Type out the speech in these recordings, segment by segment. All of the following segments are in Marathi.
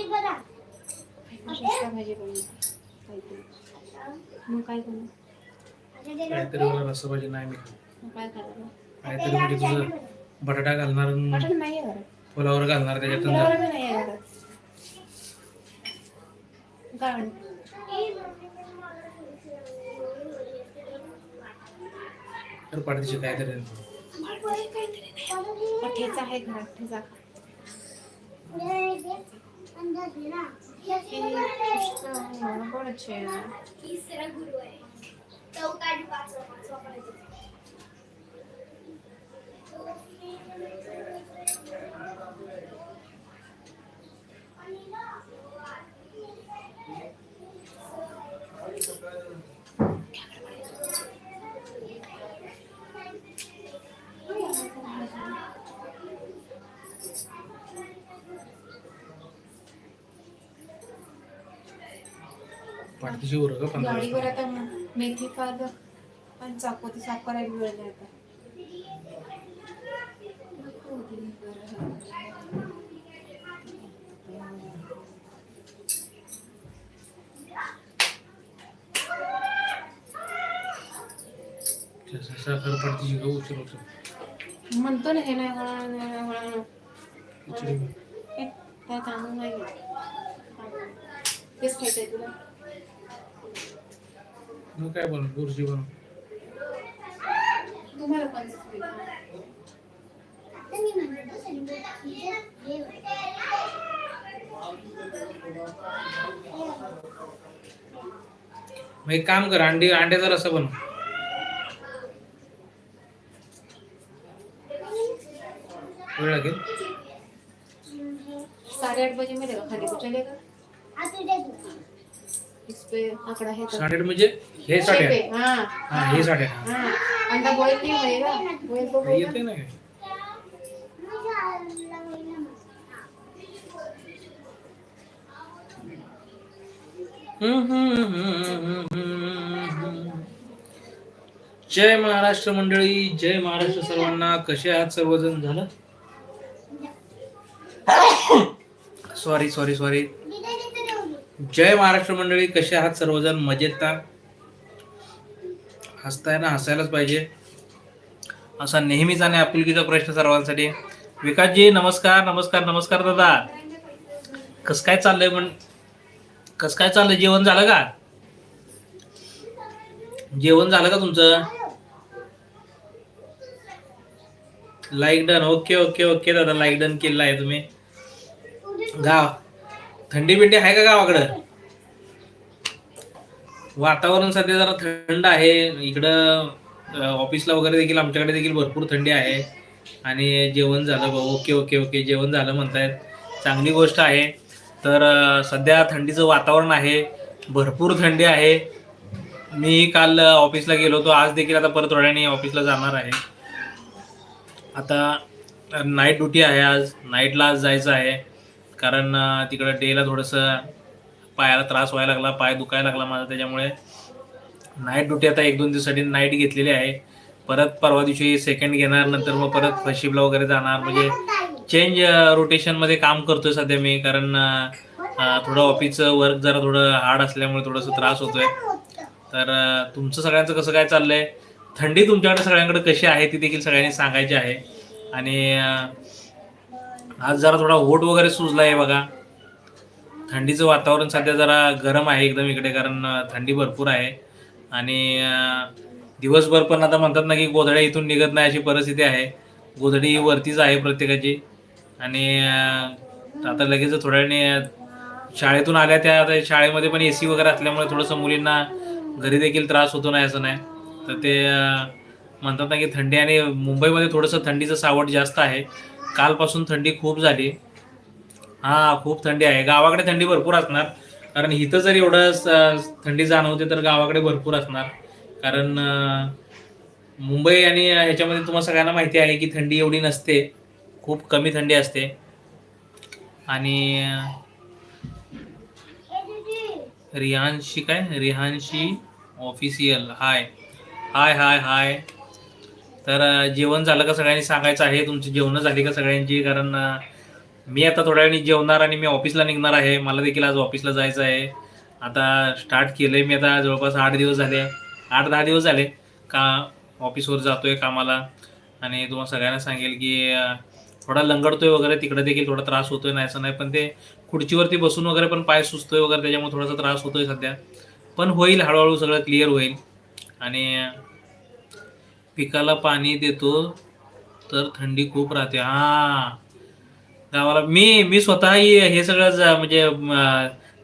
भाजी. मग काय करू काहीतरी मला रस्सा भाजी नाही मी मग काय करायला काहीतरी म्हणजे तुझं बटाटा घालणार आणि मटण नाही आहे घरात. फुलावर घालणार त्याच्यात फुलावर बी नाही आहे घरात. काय म्हणते? तर पाठीशी काहीतरी ठेचा आहे घरात ठेचा खा. पुष्क आहे, पंधरा गाडीवर आता मेथी पालक आणि चाकोती साफ करायला वेळ नाही आता. साखर गहू उचल म्हणतो ना हे नाही होणार, नाही होणार. काय तांदूळ नाही घेत. तेच खायचंय तुला. मग काय बनव? तुम्हाला? मग एक काम कर अंडी अंड्याचा रस्सा बनव. वेळ लागेल? साढ़े आठ बजे मेरे खाने को आंकड़ा है तो. म्हणजे हाँ हा. हाँ अंडा बॉईल नहीं होएगा बॉईल तो जय महाराष्ट्र मंडळी जय महाराष्ट्र सर्वांना. कसे आहात सर्वजण? झालं? सॉरी सॉरी सॉरी जय महाराष्ट्र मंडळी कसे आहात सर्वजण? मजेत का? हसताय ना हसायलाच पाहिजे. असा नेहमीच आणि आपुलकीचा प्रश्न सर्वांसाठी. विकासजी नमस्कार नमस्कार नमस्कार दादा. कस काय चाललंय म्हण कस काय चाललंय? जेवण झालं का? जेवण झालं का तुमचं? Like done okay okay okay दादा. लाईक डन केलेला आहे तुम्ही. गाव थंडी बिंडी आहे का गावाकडं? वातावरण सध्या जरा थंड आहे. इकडं ऑफिसला वगैरे देखील आमच्याकडे देखील भरपूर थंडी आहे. आणि जेवण झालं भाऊ. Okay okay okay. जेवण झालं म्हणतायत. चांगली गोष्ट आहे. तर सध्या थंडीचं वातावरण आहे. भरपूर थंडी आहे. मी काल ऑफिसला गेलो होतो. आज देखील आता परत थोड्याने ऑफिसला जाणार आहे. आता नाईट ड्युटी आहे आज. नाईटला आज जायचं आहे. कारण तिकडं डेला थोडंसं पायाला त्रास व्हायला लागला पाय दुखायला लागला माझा त्याच्यामुळे नाईट ड्युटी आता एक दोन दिवसासाठी नाईट घेतलेली आहे. परत परवा दिवशी सेकंड घेणार नंतर मग परत फर्स्ट वगैरे जाणार. म्हणजे चेंज रोटेशनमध्ये काम करतोय सध्या मी कारण थोडं ऑफिसचं वर्क जरा थोडं हार्ड असल्यामुळे थोडंसं त्रास होतोय. तर तुमचं सगळ्यांचं कसं काय चाललंय? थंडी तुमच्याकडे सगळ्यांकडे कशी आहे ती देखील सगळ्यांनी सांगायची आहे. आणि आज जरा थोडा ओट वगैरे सुजला आहे बघा. थंडीचं वातावरण सध्या जरा गरम आहे एकदम इकडे कारण थंडी भरपूर आहे. आणि दिवसभर पण आता म्हणतात ना की गोधड्या इथून निघत नाही अशी परिस्थिती आहे. गोधडी ही वरतीच आहे प्रत्येकाची. आणि आता लगेच थोड्या वेळाने शाळेतून आल्या त्या आता शाळेमध्ये पण ए सी वगैरे असल्यामुळे थोडंसं मुलींना घरी देखील त्रास होतो नाही असं नाही. तर ते म्हणतात ना की थंडी आणि मुंबईमध्ये थोडंसं थंडीचं सावट जास्त आहे. कालपासून थंडी खूप झाली. हा खूप थंडी आहे. गावाकडे थंडी भरपूर असणार. कारण इथं जर एवढं थंडी जाणवते तर गावाकडे भरपूर असणार. कारण मुंबई आणि ह्याच्यामध्ये तुम्हाला सगळ्यांना माहिती आहे की थंडी एवढी नसते. खूप कमी थंडी असते. आणि रिहानशी काय? रिहानशी official. Hi. Hi hi hi. तर जेवण झालं का सगळ्यांनी सांगायचं आहे? तुमची जेवणं झाली का सगळ्यांची? कारण मी आता थोड्या वेळाने जेवणार आणि मी ऑफिसला निघणार आहे. मला देखील आज ऑफिसला जायचं आहे. आता स्टार्ट केलंय मी आता जवळपास आठ दिवस झाले. आठ दहा दिवस झाले का ऑफिसवर जातोय कामाला. आणि तुम्हाला सगळ्यांना सांगेल की थोडा लंगडतोय वगैरे तिकडे देखील थोडा त्रास होतोय नाही असं नाही. पण ते खुर्चीवरती बसून वगैरे पण पाय सुचतोय वगैरे त्याच्यामुळे थोडासा त्रास होतोय सध्या. पण होईल हळूहळू सगळं क्लिअर होईल. आणि पिकाला पाणी देतो तर थंडी खूप राहते. हा. गावाला मी मी स्वतः हे सगळं म्हणजे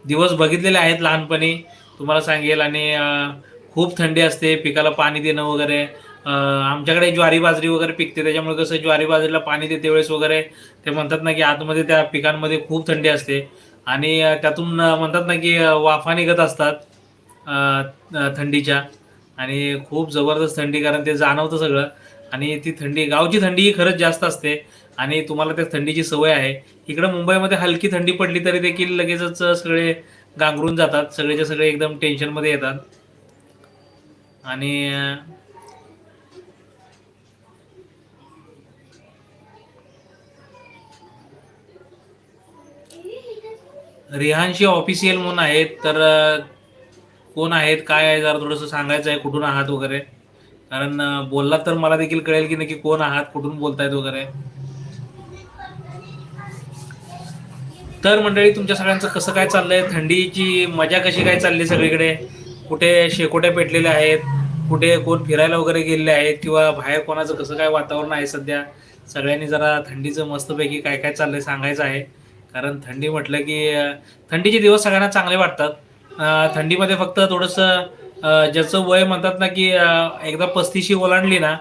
दिवस बघितलेले आहेत लहानपणी. तुम्हाला सांगेल आणि खूप थंडी असते पिकाला पाणी देणं वगैरे. आमच्याकडे ज्वारी बाजरी वगैरे पिकते त्याच्यामुळे कसं ज्वारी बाजरीला पाणी देते वेळेस वगैरे. ते म्हणतात ना की आतमध्ये त्या पिकांमध्ये खूप थंडी असते. आणि त्यातून म्हणतात ना की वाफा निघत असतात थंडीच्या. आणि खूप जबरदस्त थंडी कारण ते जाणवतं सगळं. आणि ती थंडी गावची थंडी ही खरंच जास्त असते. आणि तुम्हाला त्या थंडीची सवय आहे. इकडं मुंबईमध्ये हलकी थंडी पडली तरी देखील लगेचच सगळे गांगरून जातात. सगळेच्या सगळे एकदम टेन्शनमध्ये येतात. आणि रिहानशी ऑफिशियल म्हणून आहेत तर कोण आहेत काय आहे जरा थोडंसं सांगायचं आहे कुठून आहात वगैरे. कारण बोललात तर मला देखील कळेल की नक्की कोण आहात कुठून बोलतायत वगैरे. तर मंडळी तुमच्या सगळ्यांचं कसं काय चाललंय? थंडीची मजा कशी काय चालली सगळीकडे? कुठे शेकोट्या पेटलेल्या आहेत? कुठे कोण फिरायला वगैरे गेलेले आहेत? किंवा बाहेर कोणाचं कसं काय वातावरण आहे सध्या? सगळ्यांनी जरा थंडीचं मस्तपैकी काय काय चाललंय सांगायचं आहे. कारण थंडी म्हटलं की थंडीचे दिवस सगळ्यांना चांगले वाटतात. थंडीमध्ये फक्त थोडंसं ज्याचं वय म्हणतात ना की एकदा पस्तीशी ओलांडली ना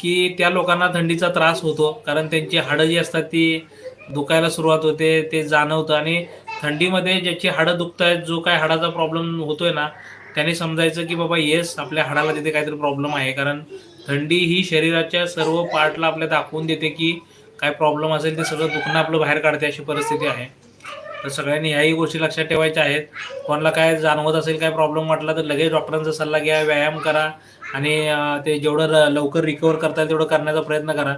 की त्या लोकांना थंडीचा त्रास होतो. कारण त्यांची हाडं जी असतात ती दुखायला सुरुवात होते ते जाणवतं. आणि थंडीमध्ये ज्याची हाडं दुखत आहेत जो काय हाडाचा प्रॉब्लेम होतोय ना त्याने समजायचं की बाबा येस आपल्या हाडाला तिथे काहीतरी प्रॉब्लेम आहे. कारण थंडी ही शरीराच्या सर्व पार्टला आपल्या दाखवून देते की काय प्रॉब्लेम असेल ते सगळं दुखणं आपलं बाहेर काढते अशी परिस्थिती आहे. तर सगळ्यांनी ह्याही गोष्टी लक्षात ठेवायच्या आहेत कोणाला काय जाणवत असेल काय प्रॉब्लेम वाटला तर लगेच डॉक्टरांचा सल्ला घ्या व्यायाम करा आणि ते जेवढं लवकर रिकवर करता येईल तेवढं करण्याचा प्रयत्न करा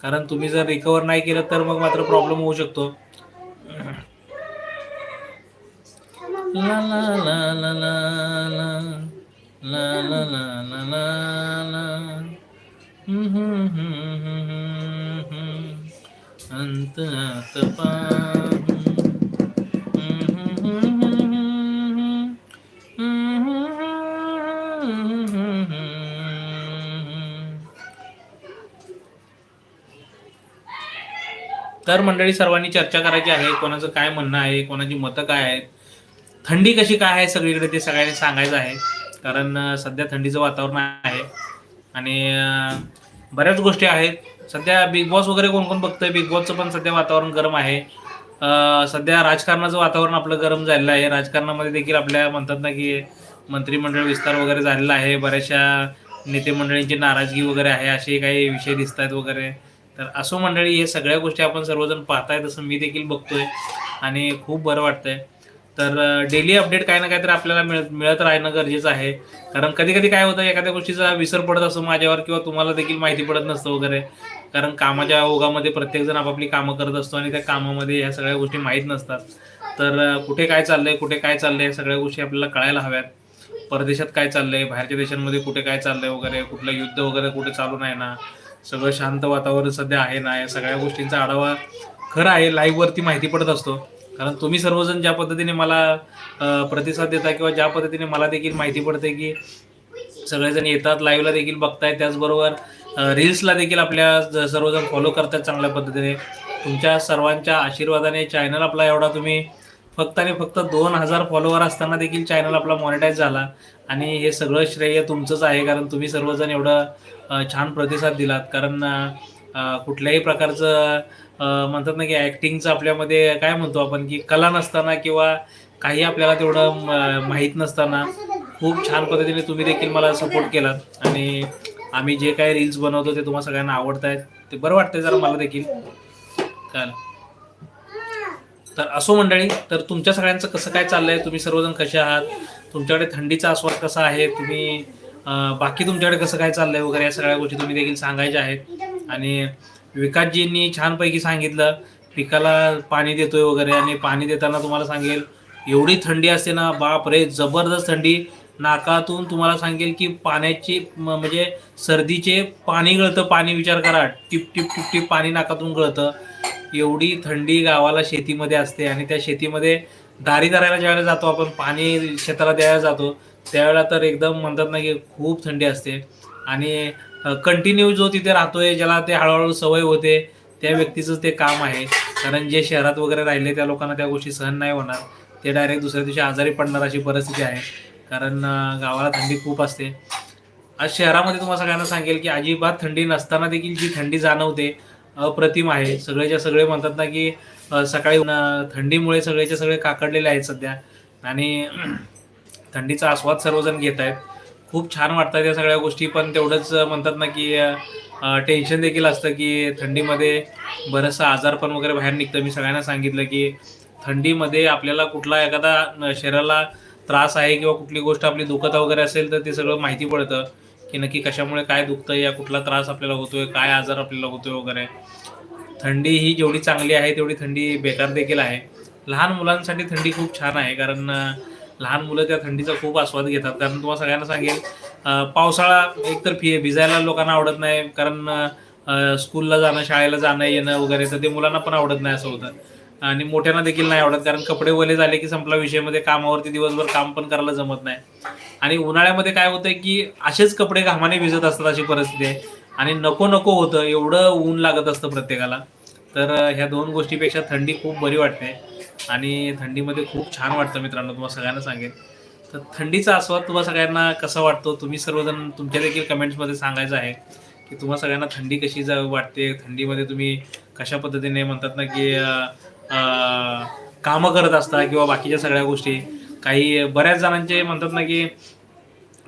कारण तुम्ही जर रिकवर नाही केलं तर मग मात्र प्रॉब्लेम होऊ शकतो ला ला ला ला ला ला. ला ला ला ला ला ला. अंत तपा तर मंडळी सर्वांनी चर्चा करायची आहे कोणाचं काय म्हणणं आहे कोणाची मतं काय आहेत थंडी कशी काय आहे सगळीकडे ते सगळ्यांनी सांगायचं आहे. कारण सध्या थंडीचं वातावरण आहे आणि बऱ्याच गोष्टी आहेत. सध्या बिग बॉस वगैरे कोण कोण बघतंय? बिग बॉसचं पण सध्या वातावरण गरम आहे. सध्या राजकारणाचं वातावरण आपलं गरम झालेलं आहे. राजकारणामध्ये देखील आपल्या म्हणतात ना की मंत्रिमंडळ विस्तार वगैरे झालेला आहे. बऱ्याचशा नेते मंडळींची नाराजगी वगैरे आहे. असे काही विषय दिसत आहेत वगैरे. तर असो मंडळी हे सगळ्या गोष्टी आपण सर्वजण पाहताय तसं मी देखील बघतोय आणि खूप बरं वाटतंय. तर डेली अपडेट काय ना काहीतरी आपल्याला मिळत मिळत राहणं गरजेचं आहे. कारण कधी कधी काय होतं एखाद्या गोष्टीचा विसर पडत असतो माझ्यावर किंवा तुम्हाला देखील माहिती पडत नसतं वगैरे. कारण कामाच्या ओघामध्ये प्रत्येकजण आपापली कामं करत असतो आणि त्या कामामध्ये ह्या सगळ्या गोष्टी माहीत नसतात. तर कुठे काय चाललंय कुठे काय चाललंय या सगळ्या गोष्टी आपल्याला कळायला हव्यात. परदेशात काय चाललंय बाहेरच्या देशांमध्ये कुठे काय चाललंय वगैरे कुठलं युद्ध वगैरे कुठे चालू नाही ना. सगळं शांत वातावरण सध्या आहे ना या सगळ्या गोष्टींचा आढावा खरं आहे. लाईव्हवरती माहिती पडत असतो. कारण तुम्ही सर्वजण ज्या पद्धतीने मला प्रतिसाद देता किंवा ज्या पद्धतीने मला देखील माहिती पडते की सगळेजण येतात लाईव्हला देखील बघतायत. त्याचबरोबर रील्सला देखील आपल्या ज- सर्वजण फॉलो करतात चांगल्या पद्धतीने. तुमच्या सर्वांच्या आशीर्वादाने चॅनल आपला एवढा तुम्ही फक्त आणि फक्त दोन हजार फॉलोवर असताना देखील चॅनल आपला मॉनिटाईज झाला. आणि हे सगळं श्रेय तुमचंच आहे कारण तुम्ही सर्वजण एवढं छान प्रतिसाद दिलात. कारण कुठल्याही प्रकारचं म्हणतात ना की ॲक्टिंगचं आपल्यामध्ये काय म्हणतो आपण की कला नसताना किंवा काही आपल्याला तेवढं माहीत नसताना खूप छान पद्धतीने तुम्ही देखील मला सपोर्ट केलात. आणि आम्ही जे काही रील्स बनवतो ते तुम्हाला सगळ्यांना आवडत आहेत ते बरं वाटतंय जरा मला देखील. चाल तर असो मंडळी तर तुमच्या सगळ्यांचं कसं काय चाललंय? तुम्ही सर्वजण कसे आहात? तुमच्याकडे थंडीचा आस्वाद कसा आहे? तुम्ही बाकी तुमच्याकडे कसं काय चाललंय वगैरे या सगळ्या गोष्टी तुम्ही देखील सांगायच्या आहेत. आणि विकासजींनी छानपैकी सांगितलं पिकाला पाणी देतोय वगैरे आणि पाणी देताना तुम्हाला सांगेल एवढी थंडी असते ना बाप रे जबरदस्त थंडी. नाकातून तुम्हाला सांगेल की पाण्याची म- म्हणजे सर्दीचे पाणी गळतं पाणी विचार करा. टिप टिप टिप टिप पाणी नाकातून गळतं. एवढी थंडी गावाला शेतीमध्ये असते आणि त्या शेतीमध्ये दारी धरायला ज्यावेळेला जातो आपण पाणी शेताला द्यायला जातो त्यावेळेला तर एकदम म्हणतात ना की खूप थंडी असते. आणि कंटिन्यू जो तिथे राहतोय ज्याला ते हळूहळू सवय होते त्या व्यक्तीचं ते काम आहे. कारण जे शहरात वगैरे राहिले त्या लोकांना त्या गोष्टी सहन नाही होणार. ते डायरेक्ट दुसऱ्या दिवशी आजारी पडणार अशी परिस्थिती आहे. कारण गावाला थंडी खूप असते. आज शहरामध्ये तुम्हाला सगळ्यांना सांगेल की अजिबात थंडी नसताना देखील जी थंडी जाणवते अप्रतिम आहे. सगळेच्या सगळे म्हणतात ना की सकाळी थंडीमुळे सगळेच्या सगळे काकडलेले आहेत सध्या. आणि थंडीचा आस्वाद सर्वजण घेत आहेत. खूप छान वाटतात या सगळ्या गोष्टी पण तेवढंच म्हणतात ना की टेन्शन देखील असतं की थंडीमध्ये बरंचसं आजारपण वगैरे बाहेर निघतं. मी सगळ्यांना सांगितलं की थंडीमध्ये आपल्याला कुठला एखादा शरीराला त्रास आहे किंवा कुठली गोष्ट आपली दुखत वगैरे असेल तर ते सगळं माहिती पडतं की नक्की कशामुळे काय दुखतं या कुठला त्रास आपल्याला होतोय काय आजार आपल्याला होतोय वगैरे. थंडी ही जेवढी चांगली आहे तेवढी थंडी बेकार देखील आहे. लहान मुलांसाठी थंडी खूप छान आहे कारण लहान मुलं त्या थंडीचा खूप आस्वाद घेतात. कारण तुम्हाला सगळ्यांना सांगेल पावसाळा एकतर फि भिजायला लोकांना आवडत नाही कारण स्कूलला जाणं शाळेला जाणं येणं वगैरे तर ते मुलांना पण आवडत नाही असं होतं. आणि मोठ्यांना देखील नाही आवडत कारण कपडे ओले झाले की संपला विषयामध्ये कामावरती दिवसभर काम पण करायला जमत नाही. आणि उन्हाळ्यामध्ये काय होतं की असेच कपडे घामाने भिजत असतात अशी परिस्थिती आहे. आणि नको नको होतं एवढं ऊन लागत असतं प्रत्येकाला. तर ह्या दोन गोष्टीपेक्षा थंडी खूप बरी वाटते. आणि थंडीमध्ये खूप छान वाटतं मित्रांनो तुम्हाला सगळ्यांना सांगेन. तर थंडीचा आस्वाद तुम्हाला सगळ्यांना कसा वाटतो? तुम्ही सर्वजण तुमच्या देखील कमेंट्समध्ये सांगायचं आहे की तुम्हाला सगळ्यांना थंडी कशी जा वाटते? थंडीमध्ये तुम्ही कशा पद्धतीने म्हणतात ना की कामं करत असता किंवा बाकीच्या सगळ्या गोष्टी? काही बऱ्याच जणांचे म्हणतात ना की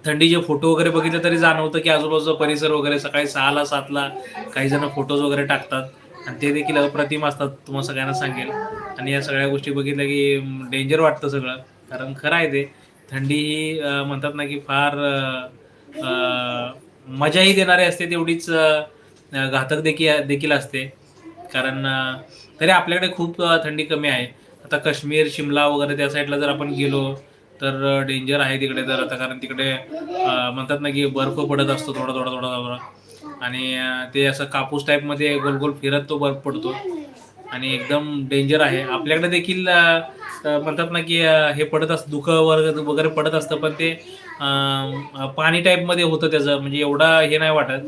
थंडीचे फोटो वगैरे बघितले तरी जाणवतं की आजूबाजूचा परिसर वगैरे सकाळी सहाला सातला काही जण फोटोज वगैरे टाकतात. आणि ते देखील अप्रतिम असतात तुम्हाला सगळ्यांना सांगेल. आणि या सगळ्या गोष्टी बघितल्या की डेंजर वाटतं सगळं. कारण खरं आहे ते थंडी ही म्हणतात ना की फार मजाही देणारी असते तेवढीच घातक देखील देखील असते. कारण तरी आपल्याकडे खूप थंडी कमी आहे. आता काश्मीर शिमला वगैरे त्या साईडला जर आपण गेलो तर डेंजर आहे तिकडे तर. आता कारण तिकडे म्हणतात ना की बर्फ पडत असतो थोडा थोडा थोडा थोडा. आणि ते असं कापूस टाईपमध्ये गोल गोल फिरत तो बर्फ पडतो. आणि एकदम डेंजर आहे. आपल्याकडे देखील म्हणतात ना की हे पडत असतं दुखं वगैरे वगैरे पडत असतं पण ते पाणी टाईपमध्ये होतं त्याचं. म्हणजे एवढा हे नाही वाटत.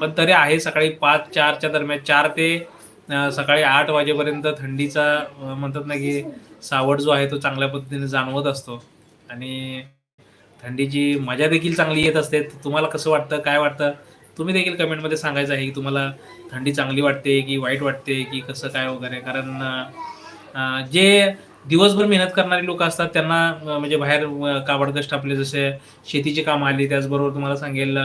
पण तरी आहे सकाळी पाच चारच्या दरम्यान. चार ते सकाळी आठ वाजेपर्यंत थंडीचा म्हणतात ना की सावड जो आहे तो चांगल्या पद्धतीने जाणवत असतो. आणि थंडीची मजा देखील चांगली येत असते. तुम्हाला कसं वाटतं? काय वाटतं? तुम्ही देखील कमेंटमध्ये सांगायचं आहे की तुम्हाला थंडी चांगली वाटते की वाईट वाटते की कसं काय वगैरे? कारण जे दिवसभर मेहनत करणारी लोक असतात त्यांना म्हणजे बाहेर काबडकष्ट आपले जसे शेतीची कामं आली त्याचबरोबर तुम्हाला सांगेल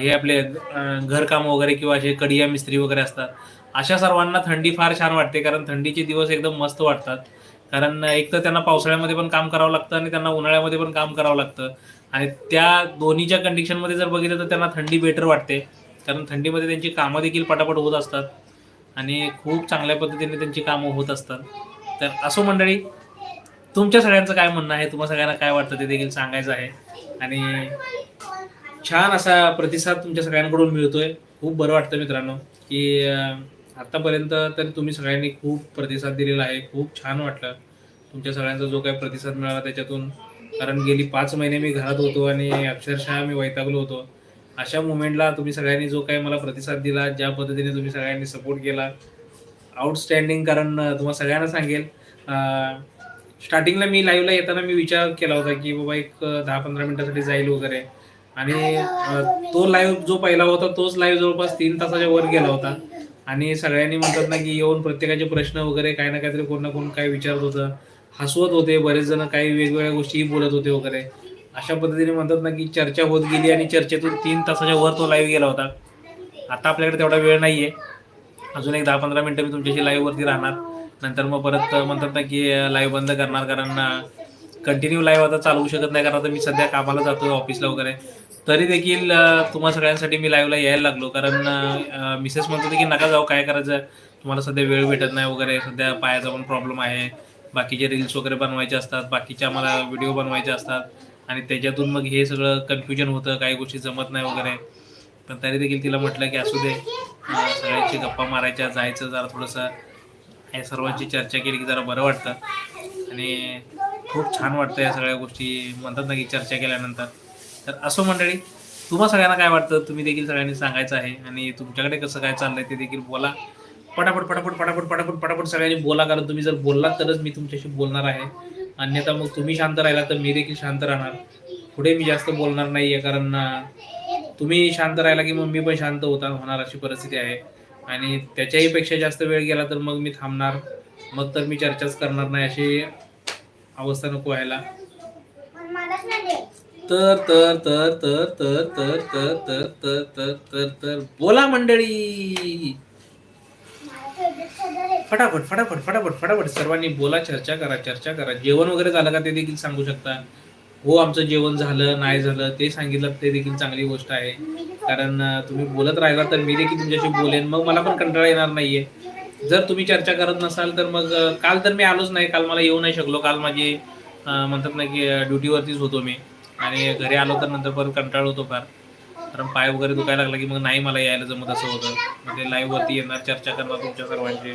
हे आपले घरकाम वगैरे किंवा असे कडिया मिस्त्री वगैरे असतात अशा सर्वांना थंडी फार छान वाटते कारण थंडीचे दिवस एकदम मस्त वाटतात. कारण एक तर त्यांना पावसाळ्यामध्ये पण काम करावं लागतं आणि त्यांना उन्हाळ्यामध्ये पण काम करावं लागतं. आणि त्या दोन्हीच्या कंडिशनमध्ये जर बघितलं तर त्यांना थंडी बेटर वाटते. कारण थंडीमध्ये त्यांची कामं देखील पटापट होत असतात. आणि खूप चांगल्या पद्धतीने त्यांची कामं होत असतात. तर असो मंडळी तुमच्या सगळ्यांचं काय म्हणणं आहे? तुम्हाला सगळ्यांना काय वाटतं ते देखील सांगायचं आहे. आणि छान असा प्रतिसाद तुमच्या सगळ्यांकडून मिळतोय. खूप बरं वाटतं मित्रांनो की आत्तापर्यंत आतापर्यंत तर तुम्ही सगळ्यांनी खूप प्रतिसाद दिलेला आहे. खूप छान वाटलं. तुमच्या सगळ्यांचा जो काही प्रतिसाद मिळाला त्याच्यातून कारण गेली पाच महिने मी घरात होतो आणि अक्षरशः मी वैतागलो होतो. अशा मुमेंटला तुम्ही सगळ्यांनी जो काही मला प्रतिसाद दिला ज्या पद्धतीने तुम्ही सगळ्यांनी सपोर्ट केला आउटस्टँडिंग कारण तुम्हाला सगळ्यांना सांगेल. स्टार्टिंगला मी लाईव्हला येताना मी विचार केला होता की बाबा एक दहा पंधरा मिनिटासाठी जाईल वगैरे. आणि तो लाईव्ह जो पहिला होता तोच लाईव्ह जवळपास तीन तासाच्या वर गेला होता. आणि सगळ्यांनी म्हणतात ना की येऊन प्रत्येकाचे प्रश्न वगैरे काही ना काहीतरी कोण ना कोण काय विचारत होतं. हसवत होते बरेच जण काही वेगवेगळ्या गोष्टी बोलत होते वगैरे. अशा पद्धतीने म्हणतात ना की चर्चा होत गेली आणि चर्चेतून तीन तासाच्या वर तो लाईव्ह गेला होता. आता आपल्याकडे तेवढा वेळ नाही आहे अजून एक दहा पंधरा मिनटं मी तुमच्याशी लाईव्हवरती राहणार. नंतर मग परत म्हणतात ना की लाईव्ह बंद करणार कारण कंटिन्यू लाईव्ह आता चालवू शकत नाही कारण आता मी सध्या कामाला जातो ऑफिसला वगैरे. तरी देखील तुम्हा सगळ्यांसाठी मी लाईव्हला यायला लागलो कारण मिसेस म्हणत होते की नका जाऊ काय करायचं? तुम्हाला सध्या वेळ भेटत नाही वगैरे. सध्या पायाचा पण प्रॉब्लेम आहे. बाकीचे रील्स वगैरे बनवायचे असतात बाकीच्या मला व्हिडिओ बनवायचे असतात आणि त्याच्यातून मग हे सगळं कन्फ्युजन होतं काही गोष्टी जमत नाही वगैरे. पण तरी देखील तिला म्हटलं की असू दे सगळ्यांची गप्पा मारायच्या जायचं जरा थोडंसं. या सर्वांची चर्चा केली की जरा बरं वाटतं. आणि खूप छान वाटतं या सगळ्या गोष्टी म्हणतात ना की चर्चा केल्यानंतर. तर असो मंडळी तुम्हा सगळ्यांना काय वाटतं? तुम्ही देखील सगळ्यांनी सांगायचं आहे आणि तुमच्याकडे कसं काय चाललंय ते देखील बोला. पटापट पटापट पटापट पटापट पटापट सगळ्यांनी बोला कारण तुम्ही जर बोललात तरच मी तुमच्याशी बोलणार आहे अन्यथा मग तुम्ही शांत राहिला तर मी देखील शांत राहणार पुढे मी जास्त बोलणार नाही आहे कारण तुम्ही शांत राहिला की मग मी पण शांत होता होणार अशी परिस्थिती आहे आणि त्याच्याही पेक्षा जास्त वेळ गेला तर मग मी थांबणार मग तर मी चर्चाच करणार नाही अशी अवस्था नको व्हायला तर तर तर तर तर तर तर तर तर तर तर तर बोला मंडळी फटाफट फटाफट फटाफट फटाफट सर्वांनी बोला चर्चा करा चर्चा करा. जेवण वगैरे झालं का ते देखील सांगू शकता? हो आमचं जेवण झालं नाही झालं ते सांगितलं ते देखील चांगली गोष्ट आहे. कारण तुम्ही बोलत राहिला तर मी देखील तुमच्याशी बोलेन मग मला पण कंटाळा येणार नाहीये. जर तुम्ही चर्चा करत नसाल तर मग काल तर मी आलोच नाही काल मला येऊ नाही शकलो. काल माझी म्हणतात ना की ड्युटीवरतीच होतो मी. आणि घरी आलो तर नंतर परत कंटाळ होतो फार. कारण पाय वगैरे दुखायला लागला की मग नाही मला यायला जमत असं होतं. मग ते लाईव्ह वरती येणार चर्चा करणार तुमच्या सर्वांची.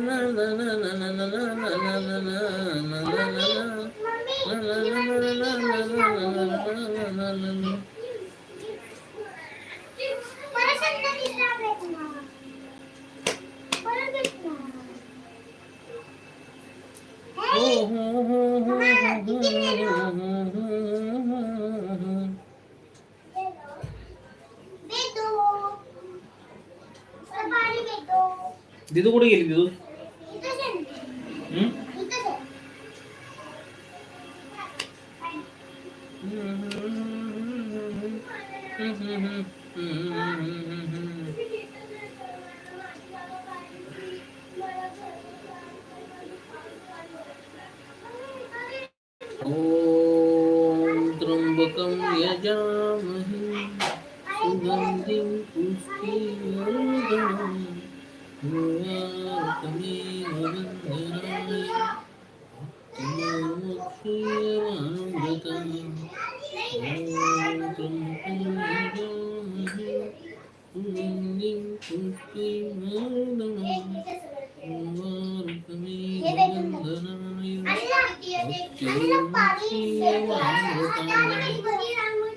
दिदू कुठे गेली दिदू?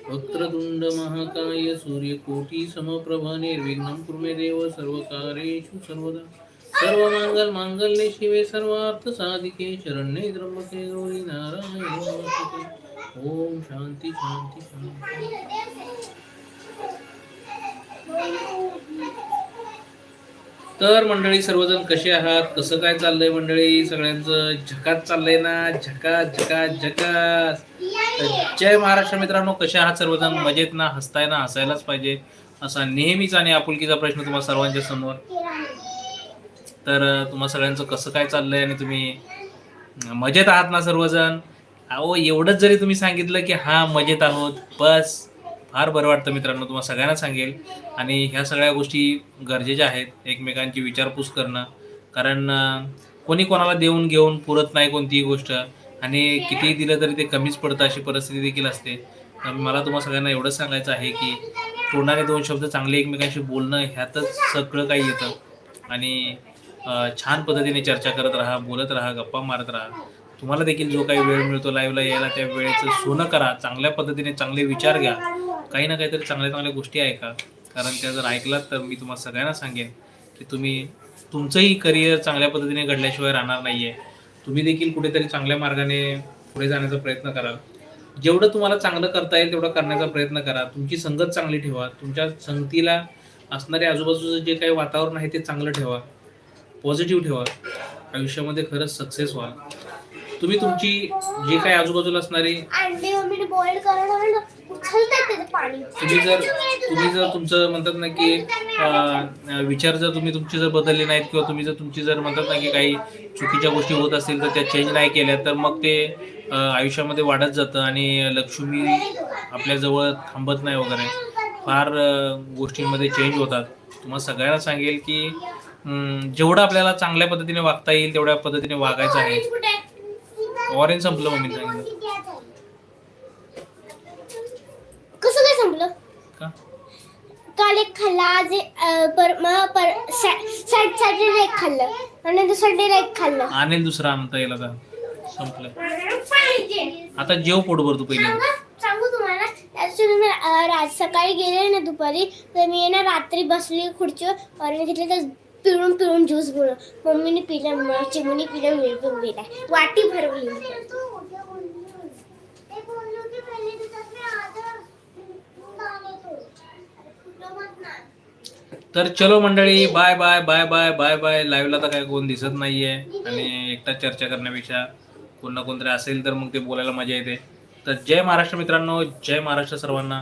वक्रतुंड महाकाय सूर्यकोटी समप्रभा निर्विघ्न कुर्मे देव सर्वकार्येषु सर्वदा। सर्वमंगल मांगल्ये शिवे सर्वार्थ साधिके शरण्ये त्र्यंबके गौरी नारायण ओम शांती शांती तर मंडळी सर्वजण कसे आहात? कसं काय चाललंय मंडळी? सगळ्यांचं झकात चाललंय ना? झकात झकात झकात जय महाराष्ट्र मित्रांनो कसे आहात सर्वजण? मजेत ना? हसताय ना? हसायलाच पाहिजे. असा नेहमीच आणि आपुलकीचा प्रश्न तुम्हाला सर्वांच्या समोर. तर तुम्हा सगळ्यांचं कसं काय चाललंय आणि तुम्ही मजेत आहात ना सर्वजण? अहो एवढंच जरी तुम्ही सांगितलं की हा मजेत आहोत बस. फार बरं वाटतं मित्रांनो तुम्हाला सगळ्यांना सांगेल. आणि ह्या सगळ्या गोष्टी गरजेच्या आहेत एकमेकांची विचारपूस करणं. कारण कोणी कोणाला देऊन घेऊन पुरत नाही कोणतीही गोष्ट. आणि कितीही दिलं तरी ते कमीच पडतं अशी परिस्थिती देखील असते. तर मला तुम्हाला सगळ्यांना एवढंच सांगायचं आहे की तोंडाने दोन शब्द चांगले एकमेकांशी बोलणं ह्यातच सगळं काही येतं. आणि छान पद्धतीने चर्चा करत राहा बोलत राहा गप्पा मारत राहा. तुम्हाला देखील जो काही वेळ मिळतो लाईव्हला यायला त्या वेळेचं सोनं करा. चांगल्या पद्धतीने चांगले विचार घ्या. काही ना काहीतरी चांगल्या चांगल्या गोष्टी ऐका कारण त्या जर ऐकलात तर मी तुम्हाला सगळ्यांना सांगेन की तुम्ही तुमचंही करिअर चांगल्या पद्धतीने घडल्याशिवाय राहणार नाही आहे तुम्ही देखील कुठेतरी चांगल्या मार्गाने पुढे जाण्याचा प्रयत्न कराल. जेवढं तुम्हाला चांगलं करता येईल तेवढं करण्याचा प्रयत्न करा. तुमची संगत चांगली ठेवा. तुमच्या संगतीला असणारे आजूबाजूचं जे काही वातावरण आहे ते चांगलं ठेवा. पॉझिटिव्ह ठेवा. आयुष्यामध्ये खरंच सक्सेस व्हाल. तुम्ही तुमची जे काही आजूबाजूला असणारी तुम्ही जर तुम्ही जर तुमचं म्हणतात ना की विचार जर तुम्ही तुमचे जर बदलले नाहीत किंवा तुम्ही जर तुमची जर म्हणतात ना की काही चुकीच्या गोष्टी होत असतील तर त्या चेंज नाही केल्या तर मग ते आयुष्यामध्ये वाढत जातं आणि लक्ष्मी आपल्याजवळ थांबत नाही वगैरे. फार गोष्टींमध्ये चेंज होतात. तुम्हाला सगळ्यांना सांगेल की जेवढं आपल्याला चांगल्या पद्धतीने वागता येईल तेवढ्या पद्धतीने वागायचं आहे. ऑरेंज संपलं मम्मी सांगितलं कसं काय संपलं? का? काल एक खाल्ला आज एक, अं, पर मग पर सॅट सॅटरडे एक खाल्लं आणि नंतर संडेला एक खाल्लं. आणेल दुसरा आणता येईल आता संपलं आता जेव पोटभर तू पहिले. सांगा सांगू तुम्हाला. ऍक्च्युली मी अं, रात सकाळी गेले ना दुपारी तर मी ना रात्री बसली खुर्चीवर आणि घेतले तर पिळून पिळून ज्यूस बनव मम्मीने पिलं चिमणी पिलं मी पण पिला वाटी भरवली. तर चलो मंडळी bye bye bye bye bye bye लाईव्हला तर काय कोण दिसत नाहीये. आणि एकटा चर्चा करण्यापेक्षा कोण ना कोणतरी असेल तर मग ते बोलायला मजा येते. तर जय महाराष्ट्र मित्रांनो जय महाराष्ट्र सर्वांना.